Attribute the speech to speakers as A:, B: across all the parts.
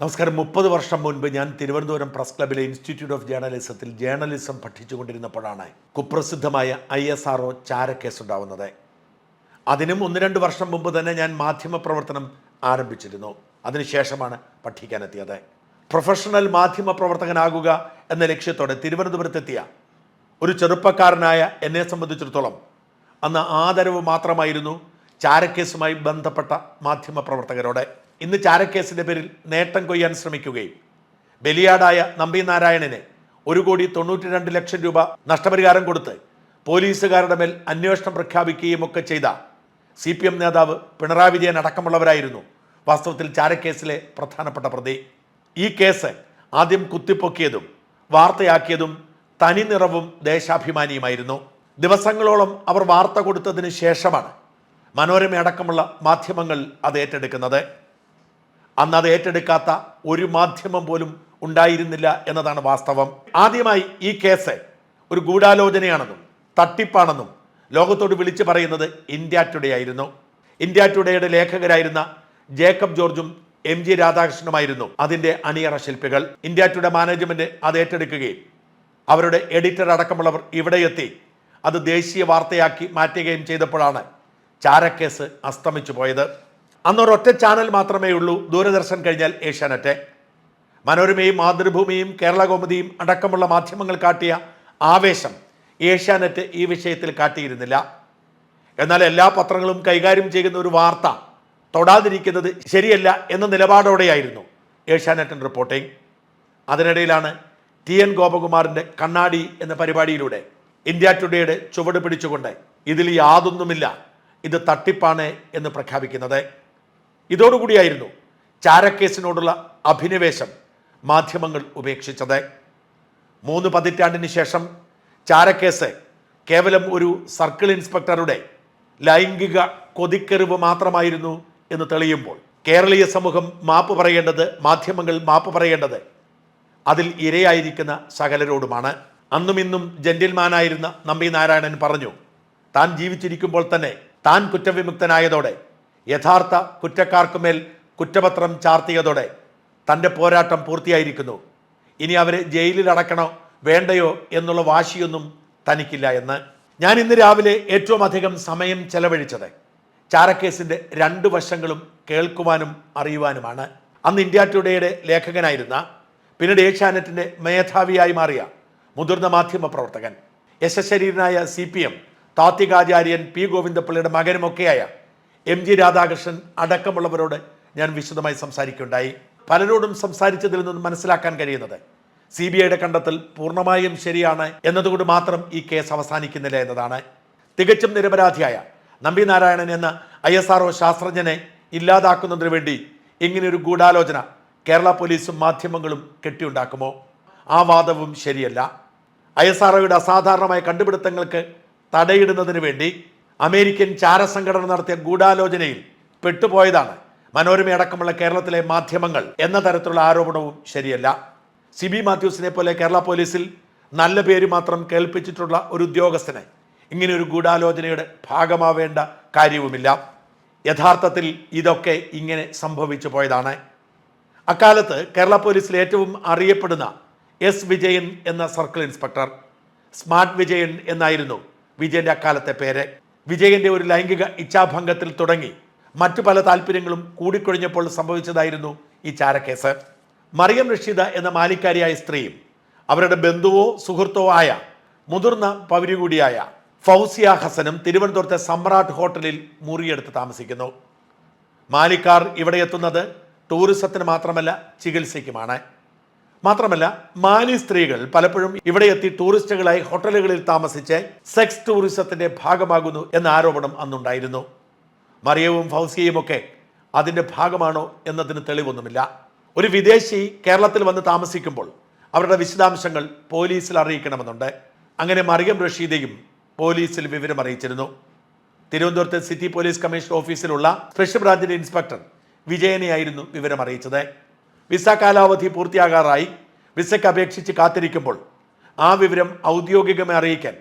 A: നമസ്കാരം. മുപ്പത് വർഷം മുൻപ് ഞാൻ തിരുവനന്തപുരം പ്രസ് ക്ലബിലെ ഇൻസ്റ്റിറ്റ്യൂട്ട് ഓഫ് ജേർണലിസത്തിൽ ജേർണലിസം പഠിച്ചുകൊണ്ടിരുന്നപ്പോഴാണ് കുപ്രസിദ്ധമായ ഐ എസ് ആർ ഒ ചാരക്കേസ് ഉണ്ടാവുന്നത് അതിനും ഒന്ന് രണ്ട് വർഷം മുമ്പ് തന്നെ ഞാൻ മാധ്യമ പ്രവർത്തനം ആരംഭിച്ചിരുന്നു. അതിനുശേഷമാണ് പഠിക്കാനെത്തിയത്. പ്രൊഫഷണൽ മാധ്യമ പ്രവർത്തകനാകുക എന്ന ലക്ഷ്യത്തോടെ തിരുവനന്തപുരത്തെത്തിയ ഒരു ചെറുപ്പക്കാരനായ എന്നെ സംബന്ധിച്ചിടത്തോളം അന്ന് ആദരവ് മാത്രമായിരുന്നു ചാരക്കേസുമായി ബന്ധപ്പെട്ട മാധ്യമ പ്രവർത്തകരോട് ഇന്ന് ചാരക്കേസിന്റെ പേരിൽ നേട്ടം കൊയ്യാൻ ശ്രമിക്കുകയും. ബലിയാടായ നമ്പി നാരായണനെ ഒരു കോടി തൊണ്ണൂറ്റി രണ്ട് ലക്ഷം രൂപ നഷ്ടപരിഹാരം കൊടുത്ത് പോലീസുകാരുടെ മേൽ അന്വേഷണം പ്രഖ്യാപിക്കുകയും ഒക്കെ ചെയ്ത സി പി എം നേതാവ് പിണറായി വിജയൻ അടക്കമുള്ളവരായിരുന്നു വാസ്തവത്തിൽ ചാരക്കേസിലെ പ്രധാനപ്പെട്ട പ്രതി. ഈ കേസ് ആദ്യം കുത്തിപ്പൊക്കിയതും വാർത്തയാക്കിയതും തനിനിറവും ദേശാഭിമാനിയുമായിരുന്നു. ദിവസങ്ങളോളം അവർ വാർത്ത കൊടുത്തതിന് ശേഷമാണ് മനോരമ അടക്കമുള്ള മാധ്യമങ്ങൾ അത് ഏറ്റെടുക്കുന്നത്. അന്ന് അത് ഏറ്റെടുക്കാത്ത ഒരു മാധ്യമം പോലും ഉണ്ടായിരുന്നില്ല എന്നതാണ് വാസ്തവം. ആദ്യമായി ഈ കേസ് ഒരു ഗൂഢാലോചനയാണെന്നും തട്ടിപ്പാണെന്നും ലോകത്തോട് വിളിച്ചു പറയുന്നത് ഇന്ത്യ ടുഡേ ആയിരുന്നു. ഇന്ത്യ ടുഡേയുടെ ലേഖകരായിരുന്ന ജേക്കബ് ജോർജും എം ജി രാധാകൃഷ്ണനുമായിരുന്നു അതിന്റെ അണിയറ ശില്പികൾ. ഇന്ത്യ ടുഡേ മാനേജ്മെന്റ് അത് ഏറ്റെടുക്കുകയും അവരുടെ എഡിറ്റർ അടക്കമുള്ളവർ ഇവിടെ എത്തി അത് ദേശീയ വാർത്തയാക്കി മാറ്റുകയും ചെയ്തപ്പോഴാണ് ചാരക്കേസ് അസ്തമിച്ചു പോയത്. അന്ന് ഒരൊറ്റ ചാനൽ മാത്രമേ ഉള്ളൂ. ദൂരദർശൻ കഴിഞ്ഞാൽ ഏഷ്യാനെറ്റ്. മനോരമയും മാതൃഭൂമിയും കേരള കൗമുദിയും അടക്കമുള്ള മാധ്യമങ്ങൾ കാട്ടിയ ആവേശം ഏഷ്യാനെറ്റ് ഈ വിഷയത്തിൽ കാട്ടിയിരുന്നില്ല. എന്നാൽ എല്ലാ പത്രങ്ങളും കൈകാര്യം ചെയ്യുന്ന ഒരു വാർത്ത തൊടാതിരിക്കുന്നത് ശരിയല്ല എന്ന നിലപാടോടെയായിരുന്നു ഏഷ്യാനെറ്റിൻ റിപ്പോർട്ടിംഗ്. അതിനിടയിലാണ് ടി എൻ ഗോപകുമാറിന്റെ കണ്ണാടി എന്ന പരിപാടിയിലൂടെ ഇന്ത്യ ടുഡേയുടെ ചുവട് പിടിച്ചുകൊണ്ട് ഇതിൽ യാതൊന്നുമില്ല ഇത് തട്ടിപ്പാണ് എന്ന് പ്രഖ്യാപിക്കുന്നത്. ഇതോടുകൂടിയായിരുന്നു ചാരക്കേസിനോടുള്ള അഭിനിവേശം മാധ്യമങ്ങൾ ഉപേക്ഷിച്ചത്. മൂന്ന് പതിറ്റാണ്ടിന് ശേഷം ചാരക്കേസ് കേവലം ഒരു സർക്കിൾ ഇൻസ്പെക്ടറുടെ ലൈംഗിക കൊതിക്കെറിവ് മാത്രമായിരുന്നു എന്ന് തെളിയുമ്പോൾ കേരളീയ സമൂഹം മാപ്പ് പറയേണ്ടത് മാധ്യമങ്ങൾ മാപ്പ് പറയേണ്ടത് അതിൽ ഇരയായിരിക്കുന്ന സകലരോടുമാണ്. അന്നും ഇന്നും ജന്റിൽമാനായിരുന്ന നമ്പി നാരായണൻ പറഞ്ഞു താൻ ജീവിച്ചിരിക്കുമ്പോൾ തന്നെ താൻ കുറ്റവിമുക്തനായതോടെ യഥാർത്ഥ കുറ്റക്കാർക്കുമേൽ കുറ്റപത്രം ചാർത്തിയതോടെ തന്റെ പോരാട്ടം പൂർത്തിയായിരിക്കുന്നു. ഇനി അവരെ ജയിലിൽ അടക്കണോ വേണ്ടയോ എന്നുള്ള വാശിയൊന്നും തനിക്കില്ല എന്ന് ഞാൻ ഇന്ന് രാവിലെ ഏറ്റവും അധികം സമയം ചെലവഴിച്ചത് ചാരക്കേസിന്റെ രണ്ട് വശങ്ങളും കേൾക്കുവാനും അറിയുവാനുമാണ്. അന്ന് ഇന്ത്യ ടുഡേയുടെ ലേഖകനായിരുന്ന പിന്നീട് ഏഷ്യാനെറ്റിന്റെ മേധാവിയായി മാറിയ മുതിർന്ന മാധ്യമ പ്രവർത്തകൻ യശശരീരനായ സി പി എം താത്വികാചാര്യൻ പി ഗോവിന്ദപിള്ളയുടെ മകനുമൊക്കെയായ എം ജി രാധാകൃഷ്ണൻ അടക്കമുള്ളവരോട് ഞാൻ വിശദമായി സംസാരിക്കുകയുണ്ടായി. പലരോടും സംസാരിച്ചതിൽ നിന്ന് മനസ്സിലാക്കാൻ കഴിയുന്നത് സി ബി ഐയുടെ കണ്ടെത്തൽ പൂർണമായും ശരിയാണ് എന്നതുകൊണ്ട് മാത്രം ഈ കേസ് അവസാനിക്കുന്നില്ല എന്നതാണ്. തികച്ചും നിരപരാധിയായ നമ്പി നാരായണൻ എന്ന ഐ എസ് ആർ ശാസ്ത്രജ്ഞനെ ഇല്ലാതാക്കുന്നതിന് വേണ്ടി ഇങ്ങനെയൊരു ഗൂഢാലോചന കേരള പോലീസും മാധ്യമങ്ങളും കെട്ടിയുണ്ടാക്കുമോ? ആ വാദവും ശരിയല്ല. ഐ എസ് ആർ അസാധാരണമായ കണ്ടുപിടുത്തങ്ങൾക്ക് തടയിടുന്നതിന് വേണ്ടി അമേരിക്കൻ ചാരസംഘടന നടത്തിയ ഗൂഢാലോചനയിൽ പെട്ടുപോയതാണ് മനോരമ അടക്കമുള്ള കേരളത്തിലെ മാധ്യമങ്ങൾ എന്ന തരത്തിലുള്ള ആരോപണവും ശരിയല്ല. സി ബി മാത്യൂസിനെ പോലെ കേരള പോലീസിൽ നല്ല പേര് മാത്രം കേൾപ്പിച്ചിട്ടുള്ള ഒരു ഉദ്യോഗസ്ഥനെ ഇങ്ങനെ ഒരു ഗൂഢാലോചനയുടെ ഭാഗമാവേണ്ട കാര്യവുമില്ല. യഥാർത്ഥത്തിൽ ഇതൊക്കെ ഇങ്ങനെ സംഭവിച്ചു പോയതാണ്. അക്കാലത്ത് കേരള പോലീസിൽ ഏറ്റവും അറിയപ്പെടുന്ന എസ് വിജയൻ എന്ന സർക്കിൾ ഇൻസ്പെക്ടർ സ്മാർട്ട് വിജയൻ എന്നായിരുന്നു വിജയന്റെ അക്കാലത്തെ പേര്. വിജയന്റെ ഒരു ലൈംഗിക ഇച്ഛാഭംഗത്തിൽ തുടങ്ങി. മറ്റു പല താല്പര്യങ്ങളും കൂടിക്കൊഴിഞ്ഞപ്പോൾ സംഭവിച്ചതായിരുന്നു ഈ ചാരക്കേസ്. മറിയം റഷീദ എന്ന മാലിക്കാരിയായ സ്ത്രീയും അവരുടെ ബന്ധുവോ സുഹൃത്തോ ആയ മുതിർന്ന പൗരി കൂടിയായ ഫൗസിയ ഹസനും തിരുവനന്തപുരത്തെ സമ്രാട്ട് ഹോട്ടലിൽ മുറിയെടുത്ത് താമസിക്കുന്നു. മാലിക്കാർ ഇവിടെ എത്തുന്നത് ടൂറിസത്തിന് മാത്രമല്ല ചികിത്സയ്ക്കുമാണ്. മാത്രമല്ല മാലി സ്ത്രീകൾ പലപ്പോഴും ഇവിടെ എത്തി ടൂറിസ്റ്റുകളായി ഹോട്ടലുകളിൽ താമസിച്ച് സെക്സ് ടൂറിസത്തിന്റെ ഭാഗമാകുന്നു എന്ന ആരോപണം അന്നുണ്ടായിരുന്നു. മറിയവും ഫൗസിയയും ഒക്കെ അതിന്റെ ഭാഗമാണോ എന്നതിന് തെളിവൊന്നുമില്ല. ഒരു വിദേശി കേരളത്തിൽ വന്ന് താമസിക്കുമ്പോൾ അവരുടെ വിശദാംശങ്ങൾ പോലീസിൽ അറിയിക്കണമെന്നുണ്ട്. അങ്ങനെ മറിയം റഷീദയും പോലീസിൽ വിവരം അറിയിച്ചിരുന്നു. തിരുവനന്തപുരത്തെ സിറ്റി പോലീസ് കമ്മീഷണർ ഓഫീസിലുള്ള സ്പെഷ്യൽ ബ്രാഞ്ചിന്റെ ഇൻസ്പെക്ടർ വിജയനെയായിരുന്നു വിവരം അറിയിച്ചത്. വിസ കാലാവധി പൂർത്തിയാകാറായി വിസയ്ക്ക് അപേക്ഷിച്ച് കാത്തിരിക്കുമ്പോൾ ആ വിവരം ഔദ്യോഗികമായി അറിയിക്കാൻ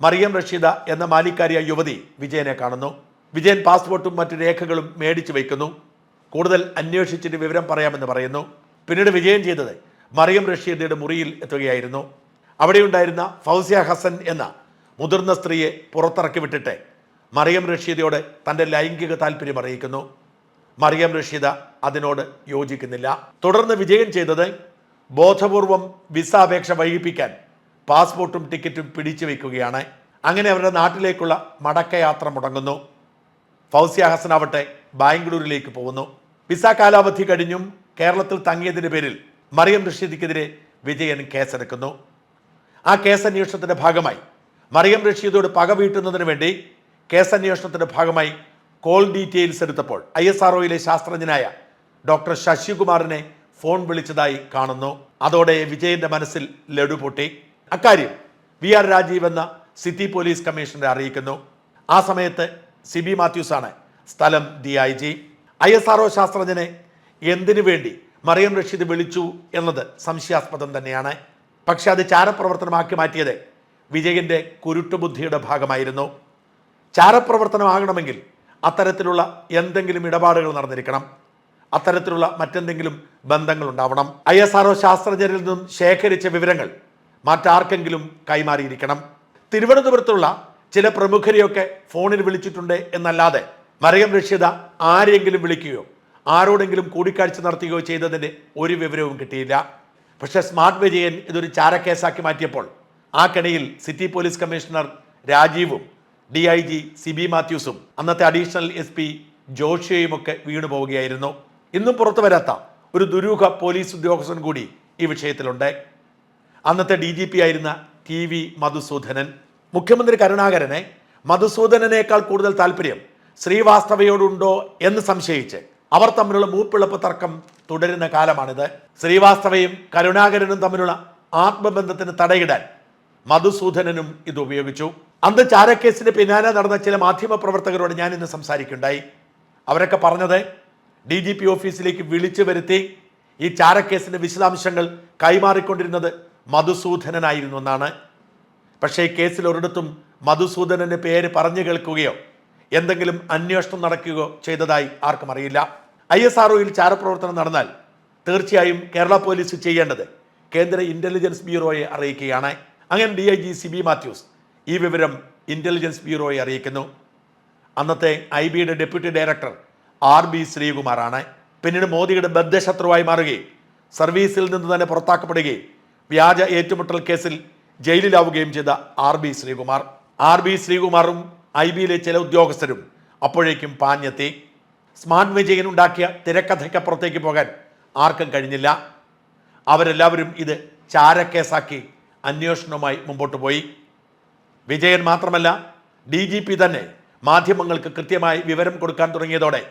A: മറിയം റഷീദ എന്ന മാലിക്കാരിയ യുവതി വിജയനെ കാണുന്നു. വിജയൻ പാസ്പോർട്ടും മറ്റു രേഖകളും മേടിച്ചു വയ്ക്കുന്നു. കൂടുതൽ അന്വേഷിച്ചിട്ട് വിവരം പറയാമെന്ന് പറയുന്നു. പിന്നീട് വിജയൻ ചെയ്തത് മറിയം റഷീദയുടെ മുറിയിൽ എത്തുകയായിരുന്നു. അവിടെയുണ്ടായിരുന്ന ഫൗസിയ ഹസൻ എന്ന മുതിർന്ന സ്ത്രീയെ പുറത്തിറക്കി വിട്ടിട്ട് മറിയം റഷീദയോട് തന്റെ ലൈംഗിക താല്പര്യം അറിയിക്കുന്നു. മറിയം റഷീദ അതിനോട് യോജിക്കുന്നില്ല. തുടർന്ന് വിജയം ചെയ്തത് ബോധപൂർവം വിസ അപേക്ഷ വൈകിപ്പിക്കാൻ പാസ്പോർട്ടും ടിക്കറ്റും പിടിച്ചു വയ്ക്കുകയാണ് അങ്ങനെ അവരുടെ നാട്ടിലേക്കുള്ള മടക്കയാത്ര മുടങ്ങുന്നു. ഫൗസിയ ഹസൻ ആവട്ടെ ബാംഗ്ലൂരിലേക്ക് പോകുന്നു. വിസ കാലാവധി കഴിഞ്ഞും കേരളത്തിൽ തങ്ങിയതിന്റെ പേരിൽ മറിയം റഷീദിക്കെതിരെ വിജയൻ കേസെടുക്കുന്നു. ആ കേസന്വേഷണത്തിന്റെ ഭാഗമായി മറിയം റഷീദോട് പക വീട്ടുന്നതിന് വേണ്ടി കേസന്വേഷണത്തിന്റെ ഭാഗമായി കോൾ ഡീറ്റെയിൽസ് എടുത്തപ്പോൾ ഐ എസ് ആർ ശാസ്ത്രജ്ഞനായ ഡോക്ടർ ശശികുമാറിനെ ഫോൺ വിളിച്ചതായി കാണുന്നു. അതോടെ വിജയന്റെ മനസ്സിൽ ലഡു പൊട്ടി. അക്കാര്യം വി ആർ രാജീവ് എന്ന സിറ്റി പോലീസ് കമ്മീഷണറെ അറിയിക്കുന്നു. ആ സമയത്ത് സിബി മാത്യൂസ് ആണ് സ്ഥലം D I G. I S R ശാസ്ത്രജ്ഞനെ എന്തിനു വേണ്ടി മറിയം റഷീദ് വിളിച്ചു എന്നത് സംശയാസ്പദം തന്നെയാണ്. പക്ഷെ അത് ചാരപ്രവർത്തനമാക്കി മാറ്റിയത് വിജയന്റെ കുരുട്ടുബുദ്ധിയുടെ ഭാഗമായിരുന്നു. ചാരപ്രവർത്തനമാകണമെങ്കിൽ അത്തരത്തിലുള്ള എന്തെങ്കിലും ഇടപാടുകൾ നടന്നിരിക്കണം. അത്തരത്തിലുള്ള മറ്റെന്തെങ്കിലും ബന്ധങ്ങൾ ഉണ്ടാവണം. ഐ എസ് ആർ ശാസ്ത്രജ്ഞരിൽ നിന്നും ശേഖരിച്ച വിവരങ്ങൾ മറ്റാർക്കെങ്കിലും കൈമാറിയിരിക്കണം. തിരുവനന്തപുരത്തുള്ള ചില പ്രമുഖരെയൊക്കെ ഫോണിൽ വിളിച്ചിട്ടുണ്ട് എന്നല്ലാതെ മറിയം രക്ഷിത ആരെയെങ്കിലും വിളിക്കുകയോ ആരോടെങ്കിലും കൂടിക്കാഴ്ച നടത്തുകയോ ചെയ്തതിന്റെ ഒരു വിവരവും കിട്ടിയില്ല. പക്ഷേ സ്മാർട്ട് വിജയൻ ഇതൊരു ചാരക്കേസാക്കി മാറ്റിയപ്പോൾ ആ കെണിയിൽ city police commissioner രാജീവും D I G C B മാത്യൂസും അന്നത്തെ അഡീഷണൽ എസ് പി ജോഷിയയും ഒക്കെ വീണു പോവുകയായിരുന്നു. ഇന്നും പുറത്തു വരാത്ത ഒരു ദുരൂഹ പോലീസ് ഉദ്യോഗസ്ഥൻ കൂടി ഈ വിഷയത്തിലുണ്ട്. അന്നത്തെ ഡി ജി പി ആയിരുന്ന ടി വി മധുസൂദനൻ. മുഖ്യമന്ത്രി കരുണാകരനെ മധുസൂദനനേക്കാൾ കൂടുതൽ താല്പര്യം ശ്രീവാസ്തവയോടുണ്ടോ എന്ന് സംശയിച്ച് അവർ തമ്മിലുള്ള മൂപ്പിളപ്പ് തർക്കം തുടരുന്ന കാലമാണിത്. ശ്രീവാസ്തവയും കരുണാകരനും തമ്മിലുള്ള ആത്മബന്ധത്തിന് തടയിടാൻ മധുസൂദനനും ഇത് ഉപയോഗിച്ചു. അന്ന് ചാരക്കേസിന് പിന്നാലെ നടന്ന ചില മാധ്യമ പ്രവർത്തകരോട് ഞാൻ ഇന്ന് സംസാരിക്കുണ്ടായി അവരൊക്കെ പറഞ്ഞത് ഡി ജി പി ഓഫീസിലേക്ക് വിളിച്ചു വരുത്തി ഈ ചാരക്കേസിന്റെ വിശദാംശങ്ങൾ കൈമാറിക്കൊണ്ടിരുന്നത് മധുസൂദനനായിരുന്നു എന്നാണ്. പക്ഷേ ഈ കേസിൽ ഒരിടത്തും മധുസൂദനന്റെ പേര് പറഞ്ഞു കേൾക്കുകയോ എന്തെങ്കിലും അന്വേഷണം നടക്കുകയോ ചെയ്തതായി ആർക്കും അറിയില്ല. ഐ എസ് ആർ ചാരപ്രവർത്തനം നടന്നാൽ തീർച്ചയായും കേരള പോലീസ് ചെയ്യേണ്ടത് കേന്ദ്ര ഇന്റലിജൻസ് ബ്യൂറോയെ അറിയിക്കുകയാണ്. അങ്ങനെ D I G C B Mathews ഈ വിവരം ഇന്റലിജൻസ് ബ്യൂറോയെ അറിയിക്കുന്നു. അന്നത്തെ ഐ ബിയുടെ ഡെപ്യൂട്ടി ഡയറക്ടർ ആർ ബി ശ്രീകുമാറാണ്. പിന്നീട് മോദിയുടെ ബദ്ധശത്രുവായി മാറുകയും സർവീസിൽ നിന്ന് തന്നെ പുറത്താക്കപ്പെടുകയും വ്യാജ ഏറ്റുമുട്ടൽ കേസിൽ ജയിലിലാവുകയും ചെയ്ത R B Sreekumar. R B ശ്രീകുമാറും I ബിയിലെ ചില ഉദ്യോഗസ്ഥരും അപ്പോഴേക്കും പാഞ്ഞെത്തി. സ്മാർട്ട് വിജയൻ ഉണ്ടാക്കിയ തിരക്കഥയ്ക്കപ്പുറത്തേക്ക് പോകാൻ ആർക്കും കഴിഞ്ഞില്ല. അവരെല്ലാവരും ഇത് ചാരക്കേസാക്കി അന്വേഷണവുമായി മുമ്പോട്ട് പോയി. വിജയൻ മാത്രമല്ല ഡി ജി പി തന്നെ മാധ്യമങ്ങൾക്ക് കൃത്യമായി വിവരം കൊടുക്കാൻ തുടങ്ങിയതോടെ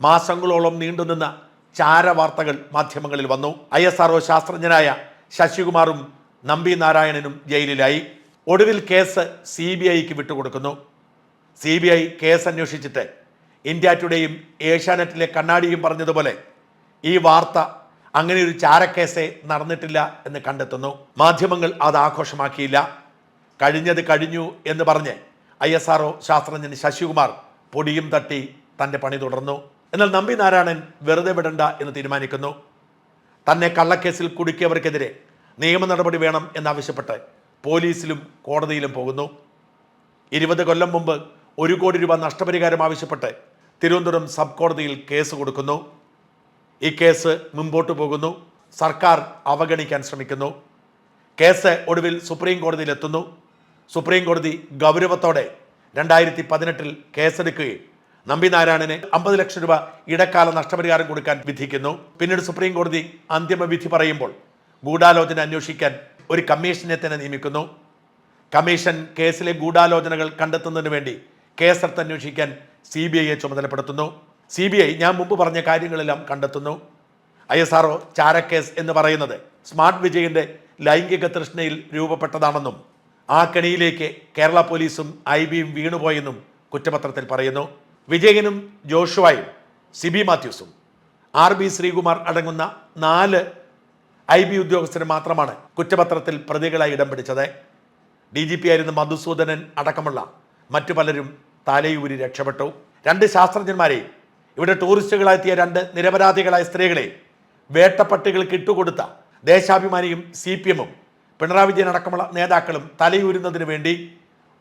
A: മാസങ്ങളോളം നീണ്ടുനിന്ന ചാരവാർത്തകൾ മാധ്യമങ്ങളിൽ വന്നു. ഐ എസ് ആർഒ ശാസ്ത്രജ്ഞനായ ശശികുമാറും നമ്പി നാരായണനും ജയിലിലായി. ഒടുവിൽ കേസ് സി ബി ഐക്ക് വിട്ടുകൊടുക്കുന്നു. സി ബി ഐ കേസ് അന്വേഷിച്ചിട്ട് ഇന്ത്യ ടുഡേയും ഏഷ്യാനെറ്റിലെ കണ്ണാടിയും പറഞ്ഞതുപോലെ ഈ വാർത്ത അങ്ങനെ ഒരു ചാരക്കേസേ നടന്നിട്ടില്ല എന്ന് കണ്ടെത്തുന്നു. മാധ്യമങ്ങൾ അത് ആഘോഷമാക്കിയില്ല. കഴിഞ്ഞത് കഴിഞ്ഞു എന്ന് പറഞ്ഞ് ഐ എസ് ആർഒ ശാസ്ത്രജ്ഞൻ ശശികുമാർ പൊടിയും തട്ടി തന്റെ പണി തുടർന്നു. എന്നാൽ നമ്പി നാരായണൻ വെറുതെ വിടണ്ട എന്ന് തീരുമാനിക്കുന്നു. തന്നെ കള്ളക്കേസിൽ കുടുക്കിയവർക്കെതിരെ നിയമ നടപടി വേണം എന്നാവശ്യപ്പെട്ട് പോലീസിലും കോടതിയിലും പോകുന്നു. ഇരുപത് കൊല്ലം മുമ്പ് ഒരു കോടി രൂപ നഷ്ടപരിഹാരം ആവശ്യപ്പെട്ട് തിരുവനന്തപുരം സബ് കോടതിയിൽ കേസ് കൊടുക്കുന്നു. ഈ കേസ് മുമ്പോട്ട് പോകുന്നു. സർക്കാർ അവഗണിക്കാൻ ശ്രമിക്കുന്നു. കേസ് ഒടുവിൽ സുപ്രീം കോടതിയിൽ എത്തുന്നു. സുപ്രീം കോടതി ഗൗരവത്തോടെ രണ്ടായിരത്തി പതിനെട്ടിൽ കേസെടുക്കുകയും നമ്പി നാരായണന് അമ്പത് ലക്ഷം രൂപ ഇടക്കാല നഷ്ടപരിഹാരം കൊടുക്കാൻ വിധിക്കുന്നു. പിന്നീട് സുപ്രീം കോടതി അന്തിമ വിധി പറയുമ്പോൾ ഗൂഢാലോചന അന്വേഷിക്കാൻ ഒരു കമ്മീഷനെ തന്നെ നിയമിക്കുന്നു. കമ്മീഷൻ കേസിലെ ഗൂഢാലോചനകൾ കണ്ടെത്തുന്നതിന് വേണ്ടി കേസെടുത്ത് അന്വേഷിക്കാൻ സി ബി ഐയെ ചുമതലപ്പെടുത്തുന്നു. സി ബി ഐ ഞാൻ മുമ്പ് പറഞ്ഞ കാര്യങ്ങളെല്ലാം കണ്ടെത്തുന്നു. ഐ എസ് ആർഒ ചാരക്കേസ് എന്ന് പറയുന്നത് സ്മാർട്ട് വിജയന്റെ ലൈംഗിക തൃഷ്ണയിൽ രൂപപ്പെട്ടതാണെന്നും ആ കെണിയിലേക്ക് കേരള പോലീസും ഐ ബിയും വീണുപോയെന്നും കുറ്റപത്രത്തിൽ പറയുന്നു. വിജയനും ജോഷുവായും സിബി മാത്യൂസും. ആർ ബി ശ്രീകുമാർ അടങ്ങുന്ന നാല് ഐ ബി ഉദ്യോഗസ്ഥർ മാത്രമാണ് കുറ്റപത്രത്തിൽ പ്രതികളായി ഇടം പിടിച്ചത്. ഡി ജി പി ആയിരുന്ന മധുസൂദനൻ അടക്കമുള്ള മറ്റു പലരും താലയൂരി രക്ഷപ്പെട്ടു. രണ്ട് ശാസ്ത്രജ്ഞന്മാരെയും ഇവിടെ ടൂറിസ്റ്റുകളായെത്തിയ രണ്ട് നിരപരാധികളായ സ്ത്രീകളെയും വേട്ടപ്പട്ടികൾക്ക് ഇട്ടുകൊടുത്ത ദേശാഭിമാനിയും സി പി എമ്മും പിണറായി വിജയൻ അടക്കമുള്ള നേതാക്കളും തലയൂരുന്നതിന് വേണ്ടി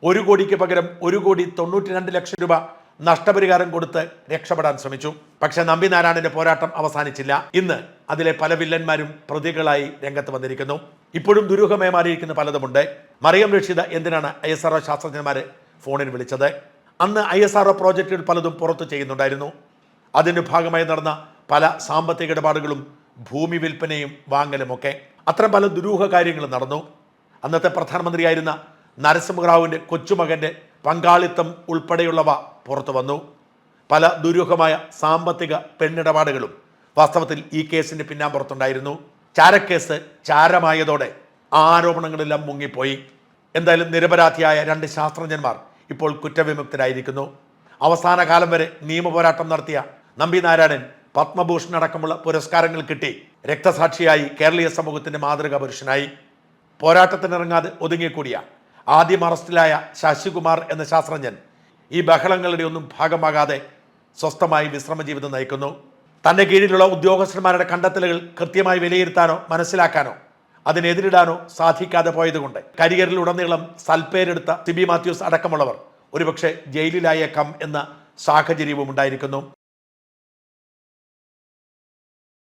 A: ഒരു കോടിക്ക് പകരം ഒരു കോടി തൊണ്ണൂറ്റി രണ്ട് ലക്ഷം രൂപ നഷ്ടപരിഹാരം കൊടുത്ത് രക്ഷപ്പെടാൻ ശ്രമിച്ചു. പക്ഷേ നമ്പിനാരായണന്റെ പോരാട്ടം അവസാനിച്ചില്ല. ഇന്ന് അതിലെ പല വില്ലന്മാരും പ്രതികളായി രംഗത്ത് വന്നിരിക്കുന്നു. ഇപ്പോഴും ദുരൂഹമായി മാറിയിരിക്കുന്ന പലതുമുണ്ട്. മറിയം റഷീദ് എന്തിനാണ് ഐ എസ് ആർ ശാസ്ത്രജ്ഞന്മാരെ ഫോണിൽ വിളിച്ചത്? അന്ന് ഐ എസ് ആർ പ്രോജക്റ്റുകൾ പലതും പുറത്തു ചെയ്യുന്നുണ്ടായിരുന്നു. അതിന്റെ ഭാഗമായി നടന്ന പല സാമ്പത്തിക ഇടപാടുകളും ഭൂമി വിൽപ്പനയും വാങ്ങലുമൊക്കെ. അത്തരം പല ദുരൂഹ കാര്യങ്ങളും നടന്നു. അന്നത്തെ പ്രധാനമന്ത്രിയായിരുന്ന നരസിംഹറാവുവിന്റെ കൊച്ചുമകന്റെ പങ്കാളിത്തം ഉൾപ്പെടെയുള്ളവ പുറത്തു വന്നു. പല ദുരൂഹമായ സാമ്പത്തിക പെണ്ണിടപാടുകളും വാസ്തവത്തിൽ ഈ കേസിന്റെ പിന്നാമ്പുറത്തുണ്ടായിരുന്നു. ചാരക്കേസ് ചാരമായതോടെ ആരോപണങ്ങളെല്ലാം മുങ്ങിപ്പോയി. എന്തായാലും നിരപരാധിയായ രണ്ട് ശാസ്ത്രജ്ഞന്മാർ ഇപ്പോൾ കുറ്റവിമുക്തരായിരിക്കുന്നു. അവസാന കാലം വരെ നിയമപോരാട്ടം നടത്തിയ നമ്പി നാരായണൻ പത്മഭൂഷൺ അടക്കമുള്ള പുരസ്കാരങ്ങൾ കിട്ടി. രക്തസാക്ഷിയായി കേരളീയ സമൂഹത്തിന്റെ മാതൃകാ പുരുഷനായി. പോരാട്ടത്തിനിറങ്ങാതെ ഒതുങ്ങിക്കൂടിയ ആദ്യം അറസ്റ്റിലായ ശശികുമാർ എന്ന ശാസ്ത്രജ്ഞൻ ഈ ബഹളങ്ങളുടെ ഒന്നും ഭാഗമാകാതെ സ്വസ്ഥമായി വിശ്രമ ജീവിതം നയിക്കുന്നു. തന്റെ കീഴിലുള്ള ഉദ്യോഗസ്ഥന്മാരുടെ കണ്ടെത്തലുകൾ കൃത്യമായി വിലയിരുത്താനോ മനസ്സിലാക്കാനോ അതിനെതിരിടാനോ സാധിക്കാതെ പോയതുകൊണ്ട് കരിയറിലുടനീളം സൽപ്പേരെടുത്ത സിബി മാത്യൂസ് അടക്കമുള്ളവർ ഒരുപക്ഷെ ജയിലിലായേക്കാം എന്ന സാഹചര്യവും ഉണ്ടായിരിക്കുന്നു